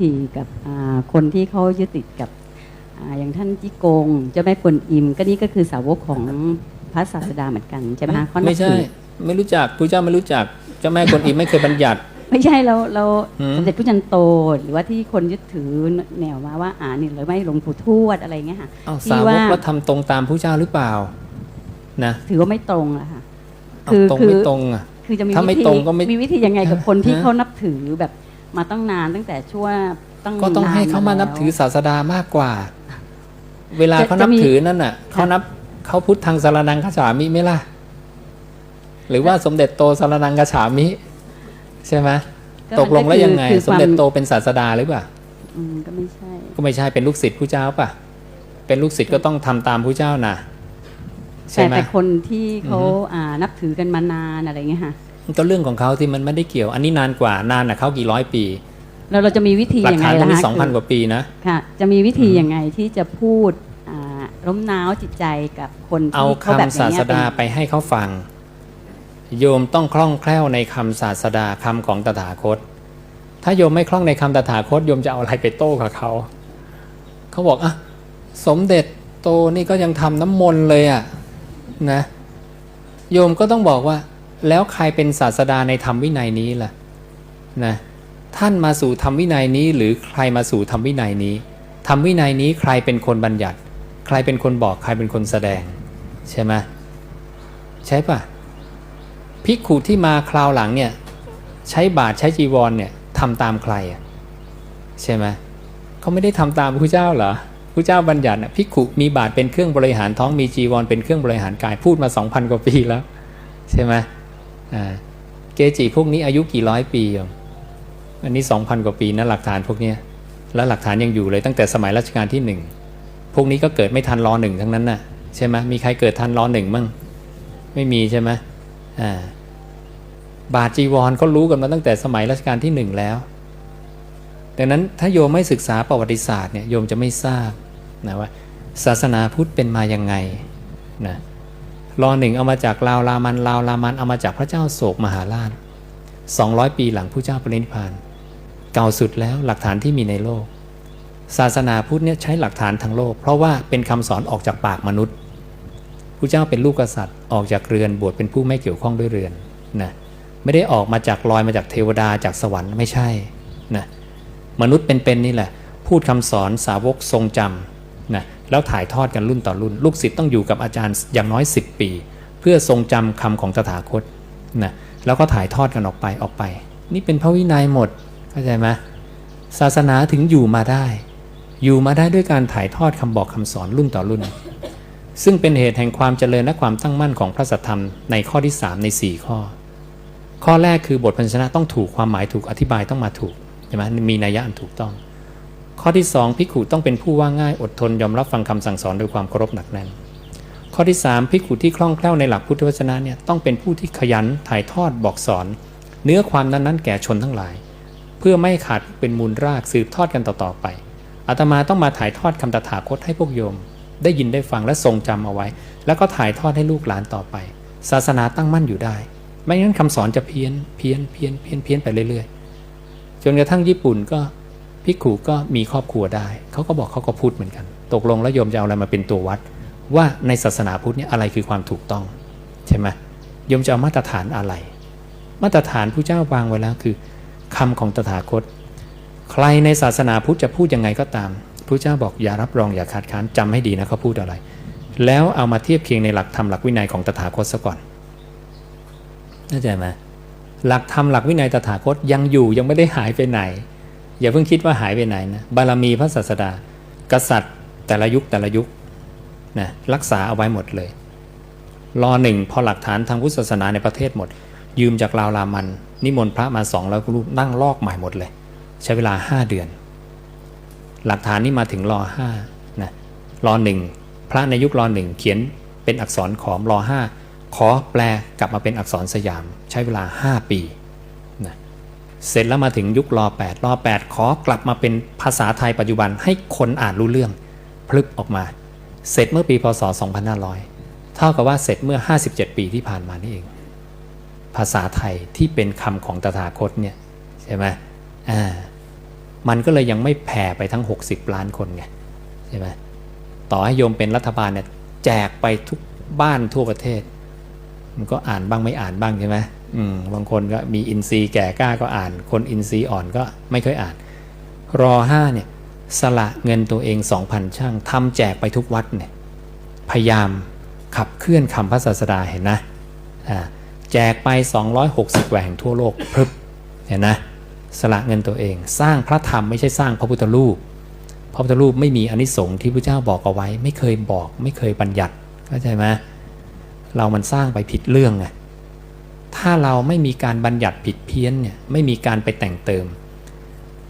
ทีกับอ่าคนที่เขายึดติดกับอาอย่างท่านจิกงเจ้าแม่กวนอิม ก็นี่ก็คือสาวกของพระศาสดาเหมือนกันใช่ไหมคะเขานับไม่ใช่ถือไม่รู้จักพระเจ้าไม่รู้จักเจ้าแม่กวนอิมไม่เคยบัญญัติ ไม่ใช่เราเราหืมสมเด็จพระจันทร์โตหรือว่าที่คนยึดถือแนวมาว่าอ่านี่หรือไม่หลวงปู่ทวดอะไรเงี้ยค่ะเอาที่สาวว่ากแล้วทำตรงตามพระเจ้าหรือเปล่านะถือว่าไม่ตรงอะค่ะเอาคือตรงคือไม่ตรงอะคือจะมีถ้าไม่วิธีตรงก็ไม่มีวิธียังไงกับคนที่ฮะเขานับถือแบบ มาตั้งนานตั้งแต่ช่วงตั้งก็ต้องให้เขามานับถือศาสดามากกว่า เวลาเขานับถือนั่นน่ะเขานับเขาพุทธทางสารนังคาฉามิไหมล่ะ หรือว่าสมเด็จโตสารนังคาฉามิ ใช่ไหมตกลงแล้วยังไงคือสมเด็จโตเป็นศาสดาหรือเปล่าอืมก็ไม่ใช่ ก็ไม่ใช่เป็นลูกศิษย์ผู้เจ้าป่ะ เป็นลูกศิษย์ก็ต้องทำตามผู้เจ้านะใช่แต่ไหมแต่คนที่เขาอือฮึอ่านับถือกันมานานอะไรเงี้ยค่ะมัน ก็เรื่องของเขาที่มันไม่ได้เกี่ยว อันนี้นานกว่านานน่ะเขากี่ร้อยปี แล้วเราจะมีวิธีหลักยังไงฐานต้องมีล่ะคะสองพันคืกว่าปีนะค่ะจะมีวิธีอืมยังไงที่จะพูดอ่าล้มน้าวจิตใจกับคนเอาที่เขาแบบคำศานี้สเป็ดานไปให้เขาฟัง โยมต้องคล่องแคล่วในคำศาสดาคำของตถาคต ถ้าโยมไม่คล่องในคำตถาคตโยมจะเอาอะไรไปโต้กับเขาเขาบอกอะสมเด็จโตนี่ก็ยังทำน้ำมนต์เลยอะนะโยมก็ต้องบอกว่า แล้วใครเป็นศาสดาในธรรมวินัยนี้ล่ะนะท่านมาสู่ธรรมวินัยนี้ หรือใครมาสู่ธรรมวินัยนี้ธรรมวินัยนี้ใครเป็นคนบัญญัติ ใครเป็นคนบอกใครเป็นคนแสดง ใช่ไหมใช่ปะภิกขุที่มาคราวหลังเนี่ยใช้บาทใช้จีวรเนี่ยทำตามใครอะใช่ไหมเขาไม่ได้ทำตามพระเจ้าเหรอพระเจ้าบัญญัติน่ะภิกขุมีบาทเป็นเครื่องบริหารท้องมีจีวรเป็นเครื่องบริหารกายพูดมาสองพันกว่าปีแล้ว ใช่ไหม เกจิพวกนี้อายุกี่ร้อยปีโยมอันนี้สองพันกว่าปีนะหลักฐานพวกนี้แล้วหลักฐานยังอยู่เลยตั้งแต่สมัยรัชกาลที่หนึ่งพวกนี้ก็เกิดไม่ทันรอหนึ่งทั้งนั้นน่ะใช่ไหมมีใครเกิดทันรอหนึ่งมั่งไม่มีใช่ไหมอ่าบาทจีวรก็รู้กันมาตั้งแต่สมัยรัชกาลที่หนึ่งแล้ว ดังนั้นถ้าโยมไม่ศึกษาประวัติศาสตร์เนี่ยโยมจะไม่ทราบนะว่าศาสนาพุทธเป็นมายังไงนะ รอหนึ่งเอามาจากลาวรามันลาวรามันเอามาจากพระเจ้าโศกมหาราช 200 ปีหลังผู้เจ้าปรินิพานเก่าสุดแล้วหลักฐานที่มีในโลก ศาสนาพุทธเนี่ยใช้หลักฐานทางโลก เพราะว่าเป็นคำสอนออกจากปากมนุษย์ผู้เจ้าเป็นลูกกษัตริย์ออกจากเรือนบวชเป็นผู้ไม่เกี่ยวข้องด้วยเรือนนะไม่ได้ออกมาจากลอยมาจากเทวดาจากสวรรค์ไม่ใช่นะมนุษย์เป็นๆนี่แหละ พูดคำสอนสาวกทรงจำนะ แล้วถ่ายทอดกันรุ่นต่อรุ่น ลูกศิษย์ต้องอยู่กับอาจารย์อย่างน้อย 10 ปี เพื่อทรงจำคำของตถาคตนะแล้วก็ถ่ายทอดกันออกไปออกไป นี่เป็นพระวินัยหมดเข้าใจไหมศาสนาถึงอยู่มาได้ อยู่มาได้ด้วยการถ่ายทอดคำบอกคำสอนรุ่นต่อรุ่น ซึ่งเป็นเหตุแห่งความเจริญและความตั้งมั่นของพระสัทธรรมในข้อที่ 3 ใน 4 ข้อ ข้อแรกคือบทพันชนะต้องถูกความหมายถูกอธิบายต้องมาถูกใช่ไหมมีนัยยะอันถูกต้อง ข้อที่2พิกขุต้องเป็นผู้ว่าง่ายอดทนยอมรับฟังคำสั่งสอนด้วยความเคารพหนักแน่น ข้อที่3พิกขุที่คล่องแคล่วในหลักพุทธวจนะเนี่ยต้องเป็นผู้ที่ขยันถ่ายทอดบอกสอน เนื้อความนั้นๆ แก่ชนทั้งหลาย เพื่อไม่ขาดเป็นมูลรากสืบทอดกันต่อๆไปอาตมาต้องมาถ่ายทอดคำตถาคตให้พวกโยม ได้ยินได้ฟังและทรงจำเอาไว้ แล้วก็ถ่ายทอดให้ลูกหลานต่อไป ศาสนาตั้งมั่นอยู่ได้ ไม่งั้นคำสอนจะเพี้ยนเพี้ยนเพี้ยนเพี้ยนเพี้ยนไปเรื่อยๆ จนกระทั่งญี่ปุ่นก็ พิกขุก็มีครอบครัวได้เขาก็บอกเขาก็พูดเหมือนกัน ตกลงแล้วโยมจะเอาอะไรมาเป็นตัววัด ว่าในศาสนาพุทธเนี่ยอะไรคือความถูกต้องใช่ไหมโยมจะเอามาตรฐานอะไร มาตรฐานผู้เจ้าวางไว้แล้วคือคำของตถาคต ใครในศาสนาพุทธจะพูดยังไงก็ตามพระเจ้าบอกอย่ารับรองอย่าคัดค้านจำให้ดีนะเขาพูดอะไร แล้วเอามาเทียบเคียงในหลักธรรมหลักวินัยของตถาคตซะก่อนเข้าใจไหมหลักธรรมหลักวินัยตถาคตยังอยู่ยังไม่ได้หายไปไหน อย่าเพิ่งคิดว่าหายไปไหนนะบารมีพระศาสดา กษัตริย์แต่ละยุคแต่ละยุคนะรักษาเอาไว้หมดเลยรอหนึ่งพอหลักฐานทางพุทธศาสนาในประเทศหมด ยืมจากลาวรามัน นิมนต์พระมาสองแล้วรูปนั่งลอกใหม่หมดเลย ใช้เวลาห้าเดือน หลักฐานนี้มาถึงรอห้านะรอหนึ่งพระในยุครอหนึ่งเขียนเป็นอักษรขอมรอห้าขอแปลกลับมาเป็นอักษรสยาม ใช้เวลาห้าปี เสร็จแล้วมาถึงยุครอแปดรอแปดขอกลับมาเป็นภาษาไทยปัจจุบันให้คนอ่านรู้เรื่องพลึบออกมา เสร็จเมื่อปีพศ 2500 เท่ากับว่าเสร็จเมื่อ 57 ปีที่ผ่านมานี่เอง ภาษาไทยที่เป็นคำของตถาคตเนี่ยใช่ไหมอ่ามันก็เลยยังไม่แผ่ไปทั้ง 60 ล้านคนไงใช่ไหมต่อให้โยมเป็นรัฐบาลเนี่ยแจกไปทุกบ้านทั่วประเทศ มันก็อ่านบ้างไม่อ่านบ้างใช่ไหม บางคนก็มีอินทรีย์แก่กล้าก็อ่าน คนอินทรีย์อ่อนก็ไม่เคยอ่าน รอห้าเนี่ยสละเงินตัวเอง2,000ช่างทำแจกไปทุกวัดเนี่ยพยายามขับเคลื่อนคำพระศาสดาเห็นนะแจกไป 260แหว่งทั่วโลกพรึบเห็นนะสละเงินตัวเอง สร้างพระธรรมไม่ใช่สร้างพระพุทธรูปพระพุทธรูปไม่มีอนิสงส์ที่พระเจ้าบอกเอาไว้ ไม่เคยบอก ไม่เคยบัญญัติเข้าใจไหมเรามันสร้างไปผิดเรื่องไง ถ้าเราไม่มีการบัญญัติผิดเพี้ยนเนี่ยไม่มีการไปแต่งเติม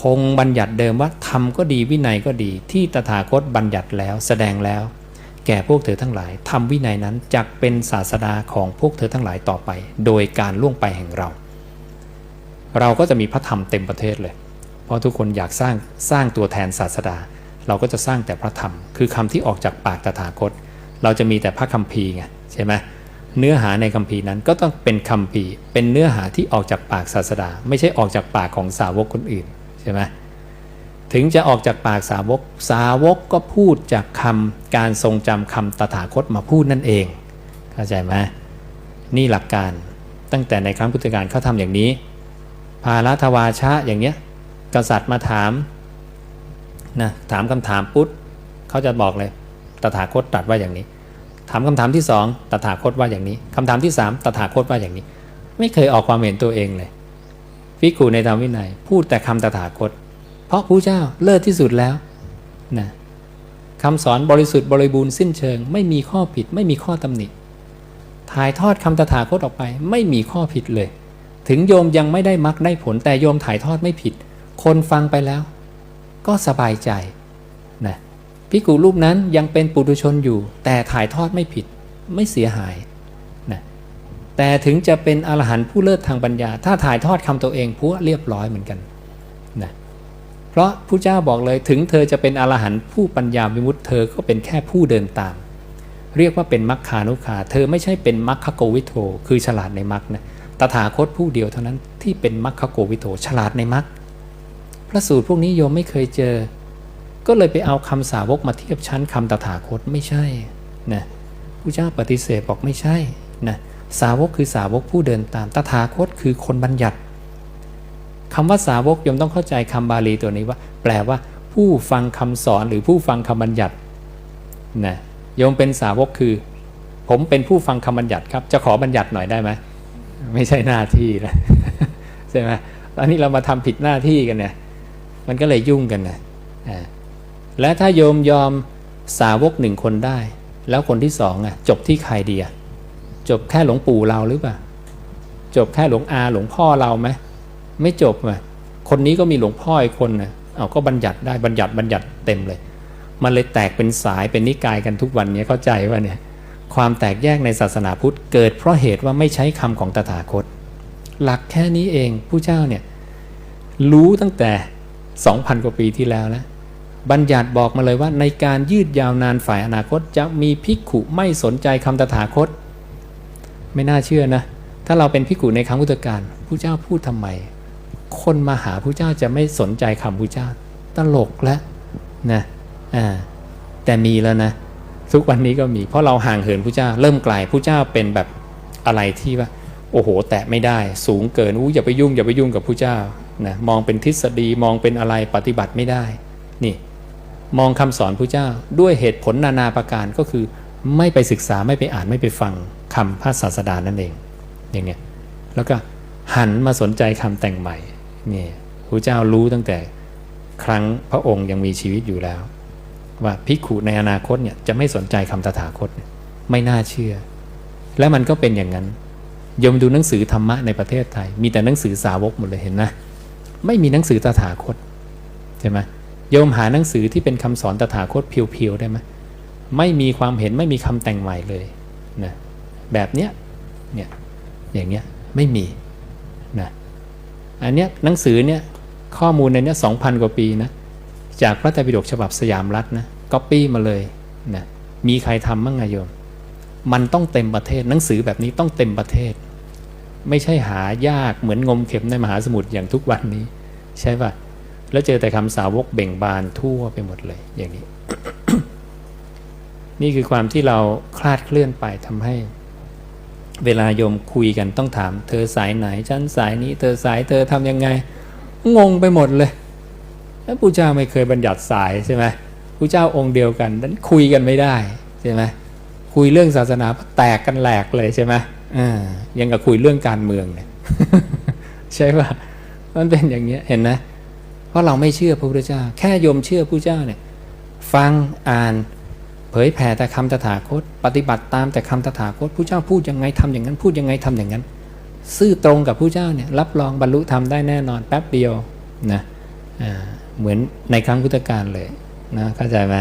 คงบัญญัติเดิมว่าธรรมก็ดีวินัยก็ดีที่ตถาคตบัญญัติแล้วแสดงแล้ว แก่พวกเธอทั้งหลายธรรมวินัยนั้นจักเป็นศาสดาของพวกเธอทั้งหลายต่อไป โดยการล่วงไปแห่งเรา เราก็จะมีพระธรรมเต็มประเทศเลย เพราะทุกคนอยากสร้างสร้างตัวแทนศาสดา เราก็จะสร้างแต่พระธรรม คือคำที่ออกจากปากตถาคต เราจะมีแต่พระคัมภีร์ไงใช่ไหม เนื้อหาในคัมภีร์นั้นก็ต้องเป็นคัมภีร์ เป็นเนื้อหาที่ออกจากปากศาสดา ไม่ใช่ออกจากปากของสาวกคนอื่นใช่ไหมถึงจะออกจากปากสาวกสาวกก็พูดจากคำการทรงจำคำตถาคตมาพูดนั่นเอง เข้าใจไหมนี่หลักการตั้งแต่ในครั้งพุทธกาลเขาทำอย่างนี้ ภารัทวาชะอย่างเนี้ยกษัตริย์มาถามนะถามคำถามปุ๊บเขาจะบอกเลยตถาคตตรัสว่าอย่างนี้ ถามคำถามที่สองตถาคตว่าอย่างนี้คำถามที่สามตถาคตว่าอย่างนี้ ไม่เคยออกความเห็นตัวเองเลยฟิกูในธรรมวินัย พูดแต่คำตถาคต เพราะผู้เจ้าเลิศที่สุดแล้วนะคำสอนบริสุทธิ์บริบูรณ์สิ้นเชิง ไม่มีข้อผิด ไม่มีข้อตำหนิถ่ายทอดคำตถาคตออกไป ไม่มีข้อผิดเลย ถึงโยมยังไม่ได้มรรคได้ผลแต่โยมถ่ายทอดไม่ผิด คนฟังไปแล้ว ก็สบายใจนะ พิกูรูปนั้นยังเป็นปุถุชนอยู่ แต่ถ่ายทอดไม่ผิดไม่เสียหายนะแต่ถึงจะเป็นอรหันต์ผู้เลิศทางปัญญา ถ้าถ่ายทอดคำตัวเองพัวเรียบร้อยเหมือนกันนะเพราะผู้เจ้าบอกเลยถึงเธอจะเป็นอรหันต์ผู้ปัญญาวิมุติเธอก็เป็นแค่ผู้เดินตาม เรียกว่าเป็นมัคคานุคาเธอไม่ใช่เป็นมัคคโกวิโทคือฉลาดในมัคนะตถาคตผู้เดียวเท่านั้นที่เป็นมัคคโกวิโทฉลาดในมัคพระสูตรพวกนี้โยมไม่เคยเจอ ก็เลยไปเอาคำสาวกมาเทียบชั้นคำตถาคตไม่ใช่นะผู้เจ้าปฏิเสธบอกไม่ใช่นะสาวกคือสาวกผู้เดินตามตถาคตคือคนบัญญัติคำว่าสาวกยมต้องเข้าใจคำบาลีตัวนี้ว่า แปลว่า ผู้ฟังคำสอนหรือผู้ฟังคำบัญญัตินะโยมเป็นสาวกคือ ผมเป็นผู้ฟังคำบัญญัติครับ จะขอบัญญัติหน่อยได้ไหมไม่ใช่หน้าที่นะใช่ไหมตอนนี้เรามาทำผิดหน้าที่กันเนี่ยมันก็เลยยุ่งกันนะอ่า และถ้าโยมยอมสาวกหนึ่งคนได้ แล้วคนที่สองอะจบที่ใครดีอะจบแค่หลวงปู่เราหรือเปล่าจบแค่หลวงอาหลวงพ่อเราไหมไม่จบอะคนนี้ก็มีหลวงพ่ออีกคนนะเอาก็บัญญัติได้บัญญัติบัญญัติเต็มเลย มันเลยแตกเป็นสายเป็นนิกายกันทุกวันนี้เข้าใจว่าเนี่ยความแตกแยกในศาสนาพุทธเกิดเพราะเหตุว่าไม่ใช้คำของตถาคต หลักแค่นี้เองผู้เจ้าเนี่ยรู้ตั้งแต่ 2,000 กว่าปีที่แล้วแล้ว บัญญัติบอกมาเลยว่า ในการยืดยาวนานฝ่ายอนาคตจะมีภิกขุไม่สนใจคำตถาคต ไม่น่าเชื่อนะ ถ้าเราเป็นภิกขุในครั้งพุทธกาลผู้เจ้าพูดทำไม คนมาหาผู้เจ้าจะไม่สนใจคำผู้เจ้า ตลกแล้วนะอ่าแต่มีแล้วนะ ทุกวันนี้ก็มี เพราะเราห่างเหินผู้เจ้า เริ่มไกลผู้เจ้าเป็นแบบอะไรที่ว่าโอ้โห แตะไม่ได้สูงเกินอู้อย่าไปยุ่งอย่าไปยุ่งกับผู้เจ้านะมองเป็นทฤษฎีมองเป็นอะไรปฏิบัติไม่ได้ นี่ มองคำสอนผู้เจ้าด้วยเหตุผลนานาประการก็คือ ไม่ไปศึกษาไม่ไปอ่านไม่ไปฟังคำพระศาสดานั่นเองอย่างเงี้ยแล้วก็หันมาสนใจคำแต่งใหม่นี่พระเจ้ารู้ตั้งแต่ครั้งพระองค์ยังมีชีวิตอยู่แล้ว ว่าภิกขุในอนาคตเนี่ยจะไม่สนใจคำตถาคตไม่น่าเชื่อ และมันก็เป็นอย่างนั้นยมดูหนังสือธรรมะในประเทศไทย มีแต่หนังสือสาวกหมดเลยเห็นนะ ไม่มีหนังสือตถาคตใช่ไหม โยมหาหนังสือที่เป็นคำสอนตถาคตเพียวๆได้ไหมไม่มีความเห็นไม่มีคำแต่งใหม่เลยนะแบบเนี้ยเนี่ยอย่างเงี้ยไม่มีนะอันเนี้ยหนังสือเนี่ยข้อมูลในเนี้ยสองพันกว่าปีนะจากพระไตรปิฎกฉบับสยามรัฐนะก๊อปปี้มาเลยนะมีใครทำบ้างไงโยม มันต้องเต็มประเทศหนังสือแบบนี้ต้องเต็มประเทศ ไม่ใช่หายากเหมือนงมเข็มในมหาสมุทรอย่างทุกวันนี้ ใช่ป่ะ แล้วเจอแต่คำสาวกเบ่งบานทั่วไปหมดเลยอย่างนี้ นี่คือความที่เราคลาดเคลื่อนไปทำให้ เวลาโยมคุยกันต้องถาม เธอสายไหนฉันสายนี้ เธอสายเธอทำยังไง งงไปหมดเลยแล้วปู่เจ้าไม่เคยบัญญัติสายใช่ไหมปู่เจ้าองค์เดียวกันนั้นคุยกันไม่ได้ใช่ไหมคุยเรื่องศาสนาแตกกันแหลกเลยใช่ไหมอ่ายังกับคุยเรื่องการเมืองเนี่ยใช่ป่ะมันเป็นอย่างเงี้ยเห็นนะ เพราะเราไม่เชื่อพระพุทธเจ้า แค่โยมเชื่อพระเจ้าเนี่ยฟังอ่านเผยแผ่แต่คำตถาคต ปฏิบัติตามแต่คำตถาคตพระเจ้าพูดยังไงทำอย่างนั้น พูดยังไงทำอย่างนั้น ซื่อตรงกับพระเจ้าเนี่ยรับรองบรรลุธรรมได้แน่นอนแป๊บเดียวนะอ่าเหมือนในครั้งพุทธกาลเลยนะเข้าใจไหม